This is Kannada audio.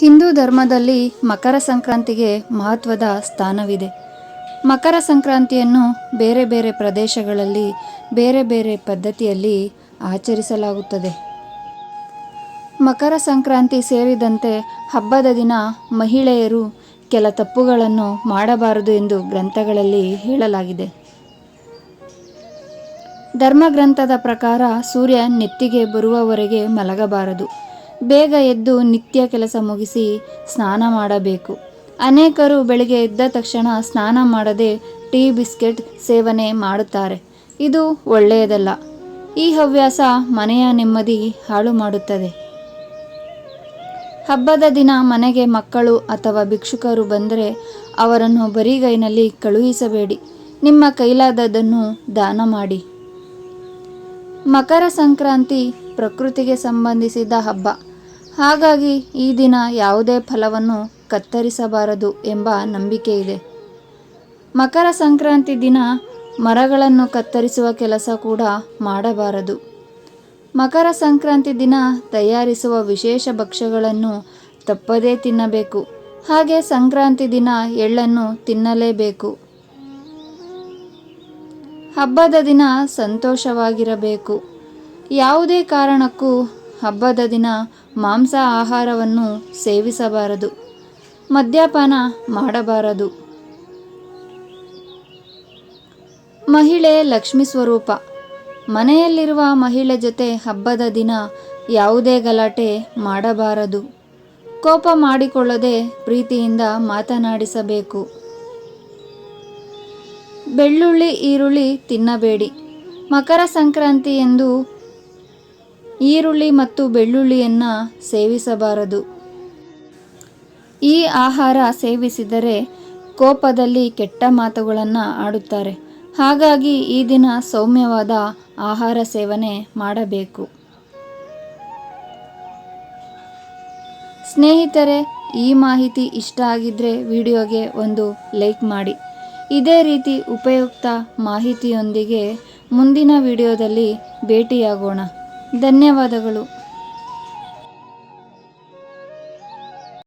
ಹಿಂದೂ ಧರ್ಮದಲ್ಲಿ ಮಕರ ಸಂಕ್ರಾಂತಿಗೆ ಮಹತ್ವದ ಸ್ಥಾನವಿದೆ. ಮಕರ ಸಂಕ್ರಾಂತಿಯನ್ನು ಬೇರೆ ಬೇರೆ ಪ್ರದೇಶಗಳಲ್ಲಿ, ಬೇರೆ ಬೇರೆ ಪದ್ಧತಿಯಲ್ಲಿ ಆಚರಿಸಲಾಗುತ್ತದೆ. ಮಕರ ಸಂಕ್ರಾಂತಿ ಸೇರಿದಂತೆ ಹಬ್ಬದ ದಿನ ಮಹಿಳೆಯರು ಕೆಲ ತಪ್ಪುಗಳನ್ನು ಮಾಡಬಾರದು ಎಂದು ಗ್ರಂಥಗಳಲ್ಲಿ ಹೇಳಲಾಗಿದೆ. ಧರ್ಮಗ್ರಂಥದ ಪ್ರಕಾರ ಸೂರ್ಯ ನೆತ್ತಿಗೆ ಬರುವವರೆಗೆ ಮಲಗಬಾರದು. ಬೇಗ ಎದ್ದು ನಿತ್ಯ ಕೆಲಸ ಮುಗಿಸಿ ಸ್ನಾನ ಮಾಡಬೇಕು. ಅನೇಕರು ಬೆಳಿಗ್ಗೆ ಎದ್ದ ತಕ್ಷಣ ಸ್ನಾನ ಮಾಡದೆ ಟೀ ಬಿಸ್ಕೆಟ್ ಸೇವನೆ ಮಾಡುತ್ತಾರೆ. ಇದು ಒಳ್ಳೆಯದಲ್ಲ. ಈ ಹವ್ಯಾಸ ಮನೆಯ ನೆಮ್ಮದಿ ಹಾಳು ಮಾಡುತ್ತದೆ. ಹಬ್ಬದ ದಿನ ಮನೆಗೆ ಮಕ್ಕಳು ಅಥವಾ ಭಿಕ್ಷುಕರು ಬಂದರೆ ಅವರನ್ನು ಬರಿಗೈನಲ್ಲಿ ಕಳುಹಿಸಬೇಡಿ. ನಿಮ್ಮ ಕೈಲಾದದನ್ನು ದಾನ ಮಾಡಿ. ಮಕರ ಸಂಕ್ರಾಂತಿ ಪ್ರಕೃತಿಗೆ ಸಂಬಂಧಿಸಿದ ಹಬ್ಬ. ಹಾಗಾಗಿ ಈ ದಿನ ಯಾವುದೇ ಫಲವನ್ನು ಕತ್ತರಿಸಬಾರದು ಎಂಬ ನಂಬಿಕೆ ಇದೆ ಮಕರ ಸಂಕ್ರಾಂತಿ ದಿನ ಮರಗಳನ್ನು ಕತ್ತರಿಸುವ ಕೆಲಸ ಕೂಡ ಮಾಡಬಾರದು. ಮಕರ ಸಂಕ್ರಾಂತಿ ದಿನ ತಯಾರಿಸುವ ವಿಶೇಷ ಭಕ್ಷ್ಯಗಳನ್ನು ತಪ್ಪದೇ ತಿನ್ನಬೇಕು. ಹಾಗೆ ಸಂಕ್ರಾಂತಿ ದಿನ ಎಳ್ಳನ್ನು ತಿನ್ನಲೇಬೇಕು. ಹಬ್ಬದ ದಿನ ಸಂತೋಷವಾಗಿರಬೇಕು. ಯಾವುದೇ ಕಾರಣಕ್ಕೂ ಹಬ್ಬದ ದಿನ ಮಾಂಸ ಆಹಾರವನ್ನು ಸೇವಿಸಬಾರದು. ಮದ್ಯಪಾನ ಮಾಡಬಾರದು. ಮಹಿಳೆ ಲಕ್ಷ್ಮಿ ಸ್ವರೂಪ. ಮನೆಯಲ್ಲಿರುವ ಮಹಿಳೆ ಜೊತೆ ಹಬ್ಬದ ದಿನ ಯಾವುದೇ ಗಲಾಟೆ ಮಾಡಬಾರದು. ಕೋಪ ಮಾಡಿಕೊಳ್ಳದೆ ಪ್ರೀತಿಯಿಂದ ಮಾತನಾಡಿಸಬೇಕು. ಬೆಳ್ಳುಳ್ಳಿ ಈರುಳ್ಳಿ ತಿನ್ನಬೇಡಿ. ಮಕರ ಸಂಕ್ರಾಂತಿ ಎಂದು ಈರುಳ್ಳಿ ಮತ್ತು ಬೆಳ್ಳುಳ್ಳಿಯನ್ನು ಸೇವಿಸಬಾರದು. ಈ ಆಹಾರ ಸೇವಿಸಿದರೆ ಕೋಪದಲ್ಲಿ ಕೆಟ್ಟ ಮಾತುಗಳನ್ನು ಆಡುತ್ತಾರೆ. ಹಾಗಾಗಿ ಈ ದಿನ ಸೌಮ್ಯವಾದ ಆಹಾರ ಸೇವನೆ ಮಾಡಬೇಕು. ಸ್ನೇಹಿತರೆ, ಈ ಮಾಹಿತಿ ಇಷ್ಟ ಆಗಿದ್ದರೆ ವಿಡಿಯೋಗೆ ಒಂದು ಲೈಕ್ ಮಾಡಿ. ಇದೇ ರೀತಿ ಉಪಯುಕ್ತ ಮಾಹಿತಿಯೊಂದಿಗೆ ಮುಂದಿನ ವಿಡಿಯೋದಲ್ಲಿ ಭೇಟಿಯಾಗೋಣ. ಧನ್ಯವಾದಗಳು.